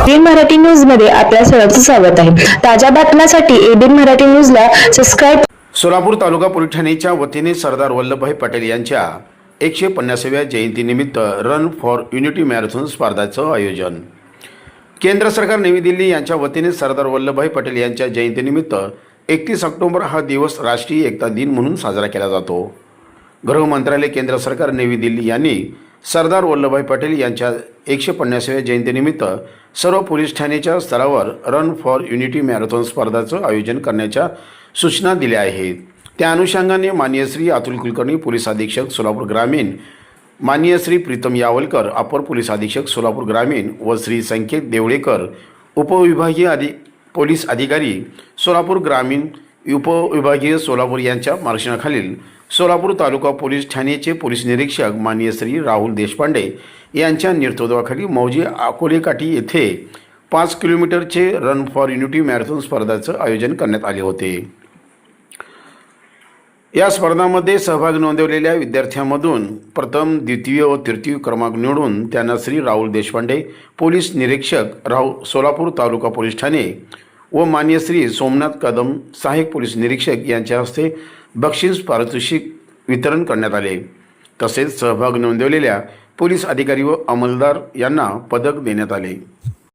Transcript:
ABN Marathi न्यूजमध्ये आपल्या सर्वांचं स्वागत आहे. ताज्या बातम्यांसाठी एबीएन मराठी न्यूजला सबस्क्राईब सोलापूर तालुका पोलीस ठाण्याच्या वतीने सरदार वल्लभभाई पटेल यांच्या एकशे पन्नासाव्या जयंतीनिमित्त रन फॉर युनिटी मॅरेथॉन स्पर्धाचं आयोजन. केंद्र सरकार नवी दिल्ली यांच्या वतीने सरदार वल्लभभाई पटेल यांच्या जयंतीनिमित्त एकतीस ऑक्टोबर हा दिवस राष्ट्रीय एकता दिन म्हणून साजरा केला जातो. गृह मंत्रालय केंद्र सरकार नवी दिल्ली यांनी सरदार वल्लभभाई पटेल यांच्या एकशे पन्नासाव्या जयंतीनिमित्त सर्व पोलीस ठाण्याच्या स्तरावर रन फॉर युनिटी मॅरेथॉन स्पर्धाचं आयोजन करण्याच्या सूचना दिल्या आहेत. त्या अनुषंगाने माननीय श्री अतुल कुलकर्णी पोलीस अधीक्षक सोलापूर ग्रामीण माननीय श्री प्रीतम यावलकर अपर पोलीस अधीक्षक सोलापूर ग्रामीण व श्री संकेत देवळेकर उपविभागीय अधि पोलीस अधिकारी सोलापूर ग्रामीण उपविभागीय सोलापूर यांच्या मार्गदर्शनाखालील सोलापूर तालुका पोलीस ठाण्याचे पोलीस निरीक्षक मान्य श्री राहुल देशपांडे यांच्या नेतृत्वाखाली मौजी अकोलेकाठी येथे पाच किलोमीटरचे रन फॉर युनिटी मॅरेथॉन स्पर्धाचं आयोजन करण्यात आले होते. या स्पर्धामध्ये सहभाग नोंदवलेल्या विद्यार्थ्यांमधून प्रथम द्वितीय व तृतीय क्रमांक निवडून त्यांना श्री राहुल देशपांडे पोलीस निरीक्षक राहू सोलापूर तालुका पोलीस ठाणे व मान्य श्री सोमनाथ कदम सहाय्यक पोलीस निरीक्षक यांच्या हस्ते बक्षीस पारितोषिक वितरण करण्यात आले. तसेच सहभाग नोंदवलेल्या पोलीस अधिकारी व अंमलदार यांना पदक देण्यात आले.